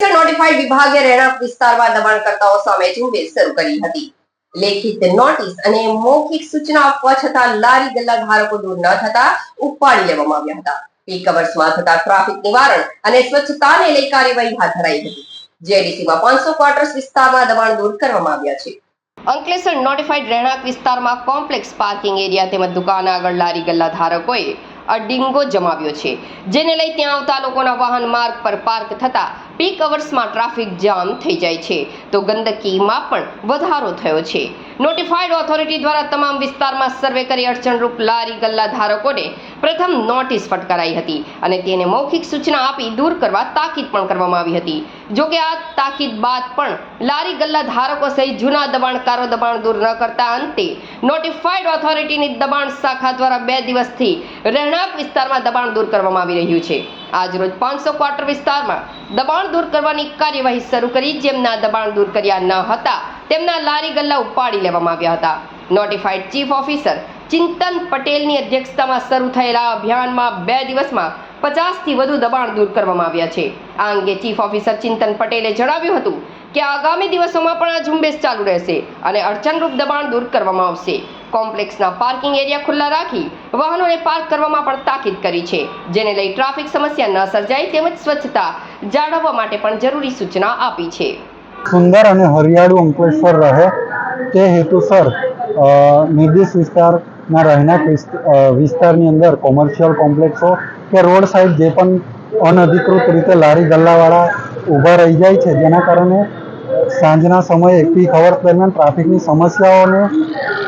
Notified વિભાગે રહેણાંક વિસ્તારમાં દબાણકર્તાઓ સામે ઝુંબેશ શરૂ કરી હતી. લેખિત નોટિસ અને મૌખિક સૂચના આપવા છતાં લારી ગલ્લા ધારકો દૂર ન થતા ઉપાડી લેવામાં આવ્યા હતા. પીક અવર્સમાં થતા ટ્રાફિક નિવારણ અને સ્વચ્છતાને લઈ કાર્યવાહી હાથ ધરાઈ હતી. જેડીસીમાં પાંચસો ક્વાર્ટર્સ વિસ્તારમાં દબાણ દૂર કરવામાં આવ્યા છે. અંકલેશ્વર નોટિફાઈડ રહેણાંક વિસ્તારમાં કોમ્પ્લેક્સ પાર્કિંગ એરિયા તેમજ દુકાન આગળ લારી ગલ્લા ધારકોએ અડિંગો જમાવ્યો છે, જેને લઈ ત્યાં આવતા લોકોના વાહન માર્ગ પર પાર્ક થતા પીક અવર્સમાં ટ્રાફિક જામ થઈ જાય છે. તો ગંદકીમાં પણ વધારો થયો છે. નોટિફાઈડ ઓથોરિટી દ્વારા તમામ વિસ્તારમાં સર્વે કરી અડચણરૂપ લારી ગલ્લા ધારકોને પ્રથમ નોટિસ ફટકારાઈ હતી અને તેને મૌખિક સૂચના આપી દૂર કરવા તાકીદ પણ કરવામાં આવી હતી. જોકે આ તાકીદ બાદ પણ લારી ગલ્લા ધારકો સહિત જૂના દબાણકારો દબાણ દૂર ન કરતા અંતે નોટિફાઈડ ઓથોરિટીની દબાણ શાખા દ્વારા બે દિવસથી રહેણાંક વિસ્તારમાં દબાણ દૂર કરવામાં આવી રહ્યું છે. આજરોજ પાંચસો ક્વાર્ટર વિસ્તારમાં દબાણ દૂર કરવાની કાર્યવાહી શરૂ કરી. જેમના દબાણ દૂર કર્યા ન હતા, તેમના લારી ગલ્લા ઉપાડી લેવામાં આવ્યા હતા. નોટિફાઈડ ચીફ ઓફિસર ચિંતન પટેલની અધ્યક્ષતામાં શરૂ થયેલા અભિયાનમાં બે દિવસમાં પચાસથી વધુ દબાણ દૂર કરવામાં આવ્યા છે. આ અંગે ચીફ ઓફિસર ચિંતન પટેલે જણાવ્યું હતું કે આગામી દિવસોમાં પણ આ ઝુંબેશ ચાલુ રહેશે અને અડચણરૂપ દબાણ દૂર કરવામાં આવશે. કોમ્પ્લેક્સના પાર્કિંગ એરિયા ખુલ્લા રાખી વાહનોને પાર્ક કરવામાં પણ તાકીદ કરી છે, જેને લઈ ટ્રાફિક સમસ્યા ન સર્જાય તેમજ સ્વચ્છતા જાળવવા માટે પણ જરૂરી સૂચના આપી છે. સુંદર અને હરિયાળું અંકલેશ્વર રહે તે હેતુસર નિર્દેશ વિસ્તારના રહેણાંક વિસ્તારની અંદર કોમર્શિયલ કોમ્પ્લેક્સો કે રોડ સાઈડ જે પણ અનધિકૃત રીતે લારી ગલ્લાવાળા ઊભા રહી જાય છે, જેના કારણે સાંજના સમયે પીક અવર્સ દરમિયાન ટ્રાફિકની સમસ્યાઓને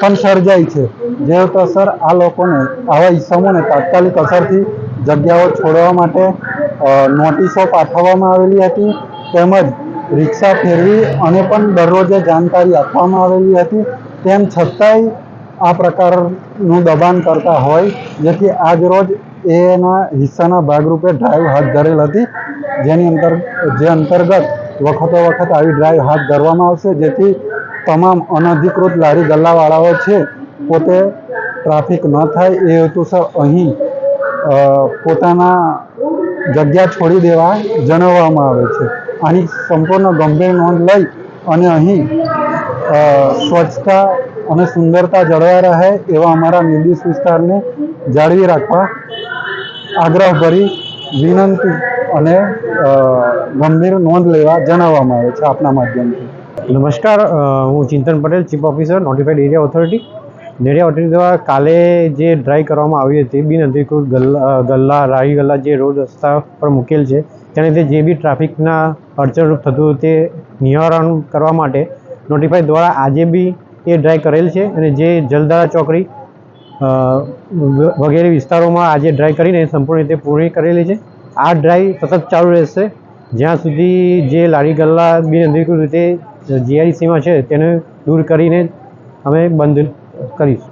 પણ સર્જાય છે. જે અસર આ લોકોને, આવા ઇસમોને તાત્કાલિક અસરથી જગ્યાઓ છોડવા માટે નોટિસો પાઠવવામાં આવેલી હતી, તેમજ રિક્ષા ફેરવી અને પણ દરરોજે જાણકારી આપવામાં આવેલી હતી. તેમ છતાંય આ પ્રકારનું દબાણ કરતા હોય, જેથી આજ રોજ એના હિસ્સાના ભાગરૂપે ડ્રાઈવ હાથ ધરેલ હતી. જેની અંતર, જે અંતર્ગત વખતો વખત આવી ડ્રાઈવ હાથ ધરવામાં આવશે. જેથી તમામ અનધિકૃત લારી ગલ્લાવાળાઓ છે, પોતે ટ્રાફિક ન થાય એ હેતુસર અહીં પોતાના જગ્યા છોડી દેવા જણાવવામાં આવે છે. આની સંપૂર્ણ ગંભીર નોંધ લઈ અને અહીં સ્વચ્છતા અને સુંદરતા જળવાઈ રહે એવા અમારા નિર્દિષ્ટ વિસ્તારને જાળવી રાખવા આગ્રહભરી વિનંતી અને ગંભીર નોંધ લેવા જણાવવામાં આવે છે આપના માધ્યમથી. નમસ્કાર હું Chintan Patel, chief officer notified area authority area authority દ્વારા કાલે જે ડ્રાય કરવામાં આવી હતી, બિન અધિકૃત ગલ્લા ગલ્લા, રાહી ગલ્લા જે રોડ રસ્તા પર મૂકેલ છે, તેને તે જે બી ટ્રાફિકના અડચણરૂપ થતું તે નિવારણ કરવા માટે નોટિફાઈડ દ્વારા આજે બી એ ડ્રાય કરેલ છે અને જે જલદારા ચોકડી વગેરે વિસ્તારોમાં આજે ડ્રાય કરીને સંપૂર્ણ રીતે પૂર્ણ કરેલી છે. આ ડ્રાય સતત ચાલુ રહેશે. જ્યાં સુધી જે લારી ગલ્લા બિન અધિકૃત રીતે જીઆઈડીસીમાં છે, તેને દૂર કરીને અમે બંધ કરીશું.